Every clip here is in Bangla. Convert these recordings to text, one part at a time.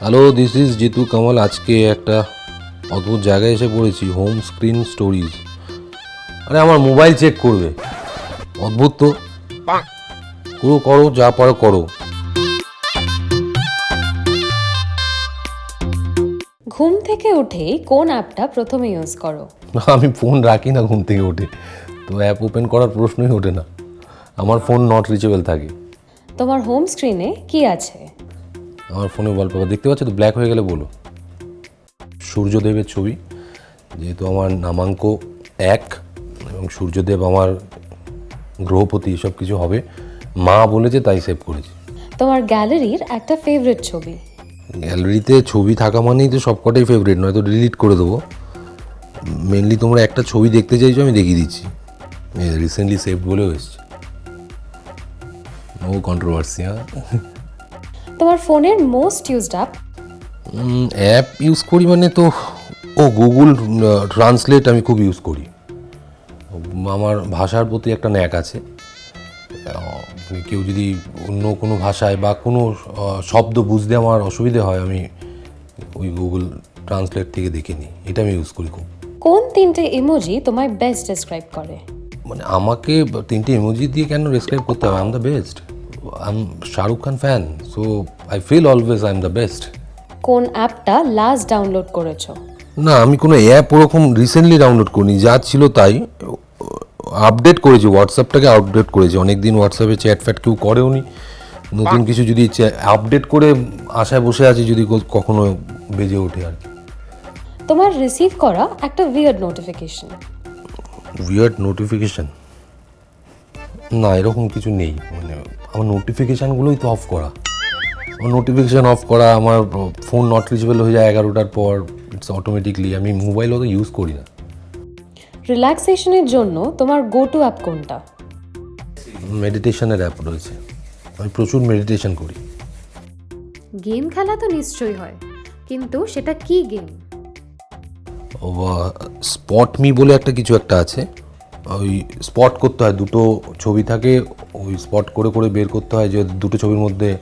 Hello this is Jitu Kamal আজকে একটা অদ্ভুত জায়গায় এসে পড়েছি হোম স্ক্রিন স্টোরিজ আরে আমার মোবাইল চেক করবে। অদ্ভুত তো। পুরো করো যা পারো করো। ঘুম থেকে উঠেই কোন অ্যাপটা প্রথমে ইউজ করো? আমি ফোন রাখি না ঘুম থেকে উঠে। তো অ্যাপ ওপেন করার প্রশ্নই ওঠে না। আমার ফোন নট রিচেবল থাকে। তোমার হোম স্ক্রিনে কি আছে? আমার ফোনে ওয়ালপেপার দেখতে পাচ্ছ তো? ব্ল্যাক হয়ে গেলে বলো। সূর্যদেবের ছবি। যেহেতু আমার নামাঙ্ক এক এবং সূর্যদেব আমার গ্রহপতি সব কিছু হবে। মা বলেছে তাই সেভ করেছি। তোমার গ্যালারির একটা ফেভারিট ছবি। গ্যালারিতে ছবি থাকা মানেই তো সবকটাই ফেভারিট নয়তো ডিলিট করে দেবো। মেনলি তোমরা একটা ছবি দেখতে চাইছো আমি দেখিয়ে দিচ্ছি। রিসেন্টলি সেভ বলেও এসছে। ও কন্ট্রোভার্সি হ্যাঁ? তোমার ফোনের most used app? App use করি মানে তো ও গুগল ট্রান্সলেট আমি খুব ইউজ করি। আমার ভাষার প্রতি একটা ন্যাক আছে। কেউ যদি অন্য কোনো ভাষায় বা কোনো শব্দ বুঝতে আমার অসুবিধে হয় আমি ওই গুগল ট্রান্সলেট থেকে দেখে নিই। এটা আমি ইউজ করি খুব। কোন তিনটে ইমোজি তোমায় বেস্ট ডেসক্রাইব করে? মানে আমাকে তিনটে ইমোজি দিয়ে কেন ডিসক্রাইব করতে হবে? I am the best I Shahrukh Khan fan so I feel always I am the best কোন অ্যাপটা লাস্ট ডাউনলোড করেছ? না আমি কোনো অ্যাপ ওরকম রিসেন্টলি ডাউনলোড করিনি যা ছিল তাই। আপডেট করেছি হোয়াটসঅ্যাপটাকে আপডেট করেছি। অনেক দিন হোয়াটসঅ্যাপে চ্যাট ফ্যাট কেউ করেও নি। নতুন কিছু যদি আপডেট করে আশায় বসে আছি যদি কখনো বেজে ওঠে আর কি। তোমার রিসিভ করা একটা উইয়ার্ড নোটিফিকেশন উইয়ার্ড নোটিফিকেশান না এরকম কিছু নেই। মানে আমার নোটিফিকেশানগুলোই তো অফ করা। আমার নোটিফিকেশান অফ করা আমার ফোন নট রিচেবল হয়ে যায় এগারোটার পর ইটস অটোমেটিকলি আমি মোবাইল অত ইউজ করি না। রিল্যাক্সেশনের জন্য তোমার গো টু অ্যাপ কোনটা মেডিটেশনের অ্যাপ রয়েছে। আমি প্রচুর মেডিটেশন করি। গেম খেলা তো নিশ্চয়ই হয় কিন্তু সেটা কি গেম স্পট মি বলে একটা কিছু একটা আছে। ওই স্পট করতে হয় দুটো ছবি থাকে ওই স্পট করে করে বের করতে হয় যে দুটো ছবির মধ্যে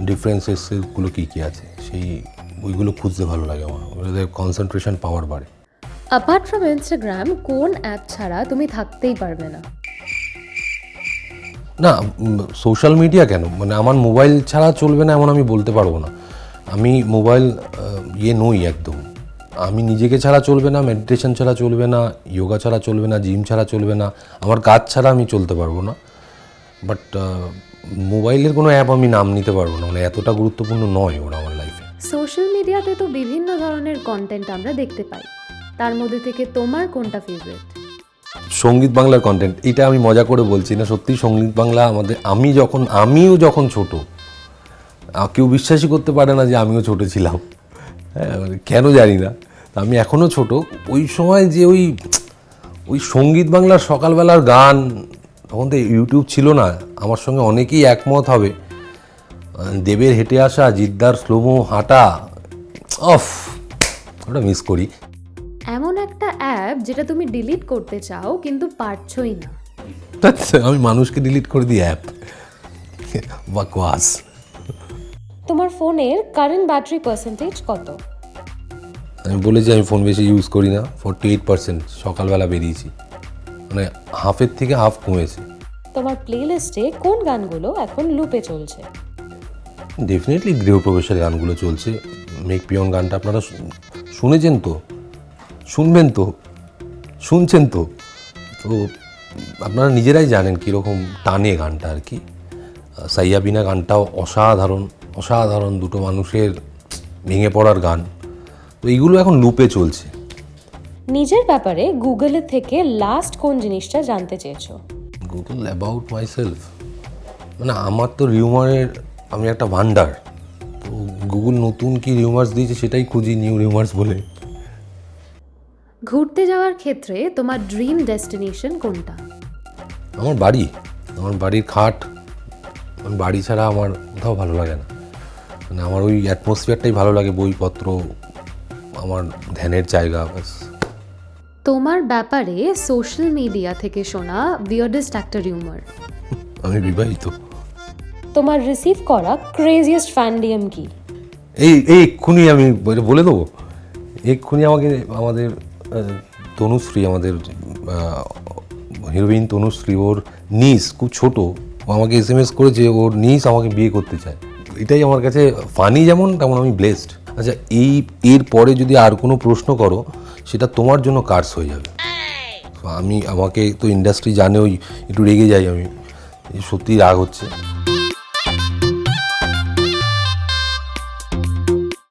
ডিফারেন্সেসগুলো কী কী আছে। সেই ওইগুলো খুঁজতে ভালো লাগে আমার ওদের কনসেন্ট্রেশন পাওয়ার বাড়ে। অ্যাপার্ট ফ্রম ইনস্টাগ্রাম কোন অ্যাপ ছাড়া তুমি থাকতেই পারবে না? না সোশ্যাল মিডিয়া কেন? মানে আমার মোবাইল ছাড়া চলবে না এমন আমি বলতে পারব না। আমি মোবাইল ইয়ে নই একদম। আমি নিজেকে ছাড়া চলবে না মেডিটেশন ছাড়া চলবে না যোগা ছাড়া চলবে না জিম ছাড়া চলবে না আমার কাজ ছাড়া আমি চলতে পারব না। বাট মোবাইলের কোনো অ্যাপ আমি নাম নিতে পারব না মানে এতটা গুরুত্বপূর্ণ নয় ওরা আমার লাইফে সোশ্যাল মিডিয়াতে তো বিভিন্ন ধরনের কন্টেন্ট আমরা দেখতে পাই। তার মধ্যে থেকে তোমার কোনটা ফেভারিট সংগীত বাংলার কন্টেন্ট এটা আমি মজা করে বলছি না সত্যি সংগীত বাংলা আমাদের আমি যখন আমিও যখন ছোট কেউ বিশ্বাসই করতে পারে না যে আমিও ছোট ছিলাম। কেন জানি না। আমি এখনও ছোট। ওই সময় যে ওই ওই সংগীত বাংলার সকালবেলার গান তখন তো ইউটিউব ছিল না। আমার সঙ্গে অনেকেই একমত হবে। দেবের হেঁটে আসা জিদ্দার স্লোমো হাঁটা অফ ওটা মিস করি। এমন একটা অ্যাপ যেটা তুমি ডিলিট করতে চাও কিন্তু পারছই না। আমি মানুষকে ডিলিট করে দিই অ্যাপ বাকওয়াস ফোনের কারেন্ট ব্যাটারি পার্সেন্টেজ কত? আমি বলেছি আমি ফোন বেশি ইউজ করি না ফোরটি এইট পার্সেন্ট সকালবেলা বেরিয়েছি। মানে হাফের থেকে হাফ কমেছে। তোমার প্লেলিস্টে কোন গানগুলো এখন লুপে চলছে? ডেফিনেটলি গৃহপ্রবেশের গানগুলো চলছে। মেক পিয়ন গানটা আপনারা শুনেছেন তো? শুনবেন তো? শুনছেন তো? তো আপনারা নিজেরাই জানেন কীরকম টানে গানটা আর কি। আহ, সাইয়া বিনা গানটাও অসাধারণ। অসাধারণ দুটো মানুষের ভেঙে পড়ার গান। তো এইগুলো এখন লুপে চলছে। নিজের ব্যাপারে গুগলের থেকে লাস্ট কোন জিনিসটা জানতে চেয়েছো? গুগল অ্যাবাউট মাই সেলফ মানে আমার তো রিউমারের আমি একটা ভান্ডার। তো গুগল নতুন কি রিউমার্স দিয়েছে সেটাই খুঁজি নিউ রিউমার্স বলে। ঘুরতে যাওয়ার ক্ষেত্রে তোমার ড্রিম ডেস্টিনেশন কোনটা? আমার বাড়ি। আমার বাড়ির খাট। আমার বাড়ি ছাড়া আমার কোথাও ভালো লাগে না। মানে আমার ওই অ্যাটমসফিয়ারটাই ভালো লাগে বইপত্র আমার ধ্যানের জায়গা ব্যাস। তোমার ব্যাপারে সোশ্যাল মিডিয়া থেকে শোনা বিয়ার্ডেস্ট একটা রিউমার আমি বিবাহিত। তোমার রিসিভ করা ক্রেজিয়েস্ট ফ্যান ডিএম কি? এই এই এক্ষুনি আমি বলে- বলে দেবো। এক্ষুনি আমাকে আমাদের তনুশ্রী আমাদের হিরোইন তনুশ্রী ওর নিস খুব ছোট ও আমাকে এস এম এস করেছে ওর নিস আমাকে বিয়ে করতে চায়। এটাই আমার কাছে ফানি যেমন, তেমন আমি ব্লেসড আচ্ছা এই, এর পরে যদি আর কোনো প্রশ্ন করো, সেটা তোমার জন্য কার্স হয়ে যাবে। আমি, আমাকে তো ইন্ডাস্ট্রি জানে ওই একটু রেগে যাই আমি। সত্যি রাগ হচ্ছে।